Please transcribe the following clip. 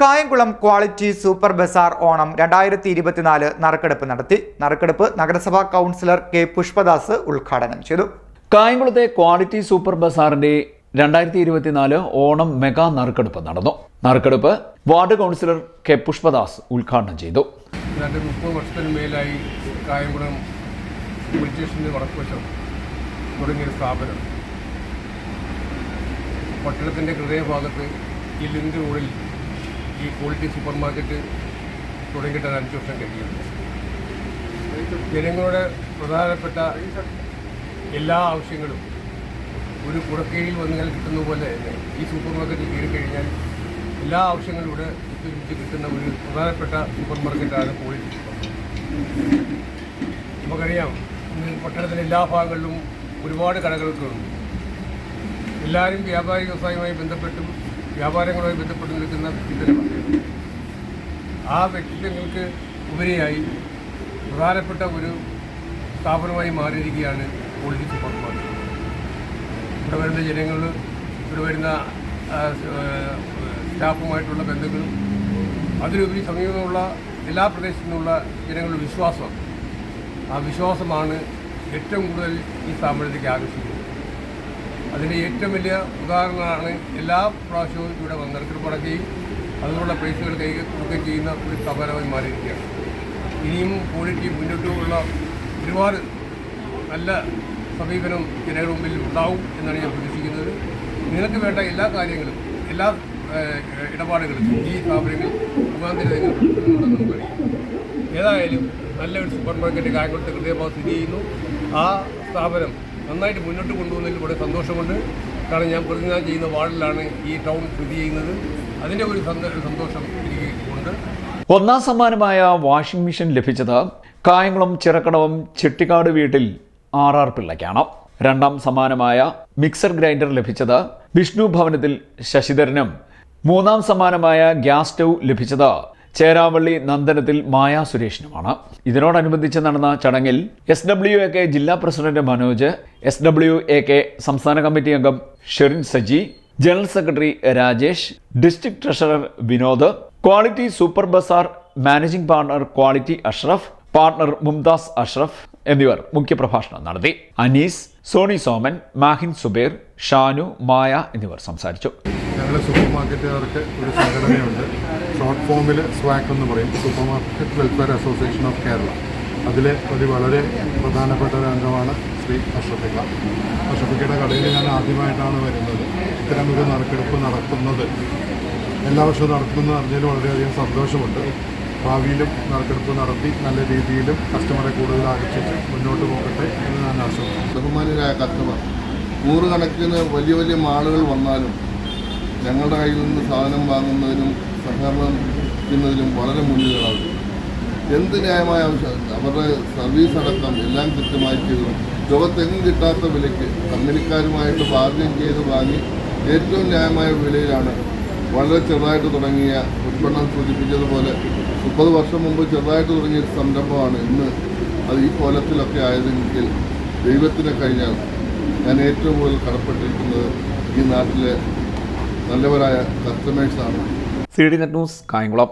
Kayamkulam quality super bazaar Onam രണ്ടായിരത്തി ഇരുപത്തിനാല് നറുക്കെടുപ്പ് നടത്തി. നറുക്കെടുപ്പ് നഗരസഭാ കൗൺസിലർ കെ പുഷ്പദാസ് ഉദ്ഘാടനം ചെയ്തു. കായംകുളത്തെ ക്വാളിറ്റി സൂപ്പർ ബസാറിന്റെ രണ്ടായിരത്തി ഇരുപത്തിനാല് ഓണം മെഗാ നറുക്കെടുപ്പ് നടന്നു. നറുക്കെടുപ്പ് വാർഡ് കൗൺസിലർ കെ പുഷ്പദാസ് ഉദ്ഘാടനം ചെയ്തു. ഏതാണ്ട് മുപ്പത് വർഷത്തിന് മേലായി കായംകുളം പോലീസ് സ്റ്റേഷന്റെ വടക്കുവശം തുടങ്ങിയ സ്ഥാപനം. പട്ടണത്തിന്റെ ഹൃദയഭാഗത്ത് ഈ ഉള്ളിൽ ഈ ക്വാളിറ്റി സൂപ്പർ മാർക്കറ്റ് തുടങ്ങിയിട്ട് അഞ്ച് വർഷം കഴിയുന്നു. ജനങ്ങളുടെ പ്രധാനപ്പെട്ട എല്ലാ ആവശ്യങ്ങളും ഒരു കുടക്കീഴിൽ വന്നാൽ കിട്ടുന്ന പോലെ തന്നെ ഈ സൂപ്പർ മാർക്കറ്റിൽ കയറി കഴിഞ്ഞാൽ എല്ലാ ആവശ്യങ്ങളും ഒത്തൊരുമിച്ച് കിട്ടുന്ന ഒരു പ്രധാനപ്പെട്ട സൂപ്പർ മാർക്കറ്റാണ് ക്വാളിറ്റി നമുക്കറിയാം ഇന്ന് പട്ടണത്തിലെ എല്ലാ ഭാഗങ്ങളിലും ഒരുപാട് കടകളൊക്കെ ഉണ്ട്. എല്ലാവരും വ്യാപാരി വ്യവസായവുമായി ബന്ധപ്പെട്ടും വ്യാപാരങ്ങളുമായി ബന്ധപ്പെട്ട് നിൽക്കുന്ന വ്യക്തിത്വമാണ് ആ വ്യക്തിത്വങ്ങൾക്ക് ഉപരിയായി പ്രധാനപ്പെട്ട ഒരു സ്ഥാപനമായി മാറിയിരിക്കുകയാണ് പോളിറ്റിക്സ് ഡിപ്പാർട്ട്മെന്റ് ഇവിടെ വരുന്ന ജനങ്ങൾ ഇവിടെ വരുന്ന സ്റ്റാഫുമായിട്ടുള്ള ബന്ധങ്ങളും അതിലുപരി സമീപമുള്ള എല്ലാ പ്രദേശത്തു നിന്നുള്ള ജനങ്ങളുടെ വിശ്വാസം. ആ വിശ്വാസമാണ് ഏറ്റവും കൂടുതൽ ഈ സ്ഥാപനത്തിലേക്ക് ആകർഷിക്കുന്നത്. അതിന്റെ ഏറ്റവും വലിയ ഉദാഹരണമാണ് എല്ലാ പ്രാവശ്യവും ഇവിടെ വന്ന് നറുക്കെടുപ്പ് നടക്കുകയും അതിനുള്ള പ്രൈസുകൾ കൈ കൊടുക്കുകയും ചെയ്യുന്ന ഒരു സ്ഥാപനമായി മാറിയിരിക്കുകയാണ്. ഇനിയും പോളിറ്റി മുന്നോട്ടുള്ള ഒരുപാട് നല്ല സമീപനം ജനങ്ങളുടെ മുമ്പിൽ ഉണ്ടാവും എന്നാണ് ഞാൻ പ്രതീക്ഷിക്കുന്നത്. നിങ്ങൾക്ക് വേണ്ട എല്ലാ കാര്യങ്ങളും എല്ലാ ഇടപാടുകളും ഈ സ്ഥാപനങ്ങൾ മുഖാന്തരം നടന്നു ഏതായാലും നല്ലൊരു സൂപ്പർ മാർക്കറ്റ് കായംകുളത്ത് ഹൃദയഭാഗം സ്ഥിതി ചെയ്യുന്നു. ആ സ്ഥാപനം നന്നായിട്ട് മുന്നോട്ട് കൊണ്ടുപോകുന്നതിൽ കൂടെ സന്തോഷമുണ്ട്. കാരണം ഞാൻ പ്രതിനിധാനം ചെയ്യുന്ന വാർഡിലാണ് ഈ ടൗൺ സ്ഥിതി ചെയ്യുന്നത്. അതിന്റെ ഒരു സന്തോ- സന്തോഷം ഉണ്ട് ഒന്നാം സമ്മാനമായ വാഷിംഗ് മെഷീൻ ലഭിച്ചത് കായംകുളം ചിറക്കടവും ചെട്ടിക്കാട് വീട്ടിൽ ആർ ആർ പിള്ളയ്ക്കാണ്. രണ്ടാം സമ്മാനമായ മിക്സർ ഗ്രൈൻഡർ ലഭിച്ചത് വിഷ്ണു ഭവനത്തിൽ ശശിധരനും. മൂന്നാം സമ്മാനമായ ഗ്യാസ് സ്റ്റൗ ലഭിച്ചത് ചേരാവള്ളി നന്ദനത്തിൽ മായാ സുരേഷിനുമാണ്. ഇതിനോടനുബന്ധിച്ച് നടന്ന ചടങ്ങിൽ എസ് ഡബ്ല്യു എ കെ ജില്ലാ president Manoj S W A K സംസ്ഥാന കമ്മിറ്റി അംഗം Sherin Saji general secretary Rajesh district treasurer Vinod quality super bazaar managing partner quality Ashraf partner Mumtaz Ashraf എന്നിവർ മുഖ്യപ്രഭാഷണം നടത്തി. അനീസ് സോണി സോമൻ മാഹിൻ സുബേർ ഷാനു മായ എന്നിവർ സംസാരിച്ചു. ഞങ്ങൾ സൂപ്പർ മാർക്കറ്റുകാർക്ക് ഒരു സംഘടനയുണ്ട്. ഷോർട്ട് ഫോമിൽ സ്വാക്ക് എന്ന് പറയും. Supermarket welfare association of Kerala അതിൽ ഒരു വളരെ പ്രധാനപ്പെട്ട ഒരു അംഗമാണ് ശ്രീ അഷ്റഫിക്ക അഷഫിക്കയുടെ കടയിൽ ഞാൻ ആദ്യമായിട്ടാണ് വരുന്നത്. ഇത്തരം ഒരു നറുക്കെടുപ്പ് നടക്കുന്നത് എല്ലാ വർഷവും നടത്തുമെന്ന് അറിഞ്ഞതിൽ വളരെയധികം സന്തോഷമുണ്ട്. ഭാവിയിലും നറുക്കെടുപ്പ് നടത്തി നല്ല രീതിയിലും കസ്റ്റമറെ കൂടുതൽ ആകർഷിച്ച് മുന്നോട്ട് പോകട്ടെ എന്ന് ഞാൻ ആശംസിക്കുന്നു. ബഹുമാനരായ കസ്റ്റമർ നൂറുകണക്കിന് വലിയ വലിയ മാളുകൾ വന്നാലും ഞങ്ങളുടെ കയ്യിൽ നിന്ന് സാധനം വാങ്ങുന്നതിനും സഹകരണം ചെയ്യുന്നതിലും വളരെ മുന്നിലാണ് എന്ത് ന്യായമായ ആവശ്യം? അവരുടെ സർവീസ് അടക്കം എല്ലാം കൃത്യമായി ചെയ്തു ലോകത്തെങ്ങും കിട്ടാത്ത വിലയ്ക്ക് കമ്പനിക്കാരുമായിട്ട് ബാർഗൻ ചെയ്ത് വാങ്ങി ഏറ്റവും ന്യായമായ വിലയിലാണ് വളരെ ചെറുതായിട്ട് തുടങ്ങിയ ഉൽപ്പന്നം സൂചിപ്പിച്ചതുപോലെ മുപ്പത് വർഷം മുമ്പ് ചെറുതായിട്ട് തുടങ്ങിയ ഒരു സംരംഭമാണ് ഇന്ന് അത് ഈ കോലത്തിലൊക്കെ ആയതെങ്കിൽ ദൈവത്തിനെ കഴിഞ്ഞാൽ ഞാൻ ഏറ്റവും കൂടുതൽ കടപ്പെട്ടിരിക്കുന്നത് ഈ നാട്ടിലെ നല്ലവരായ കസ്റ്റമേഴ്സാണ് C D net news Kayamkulam.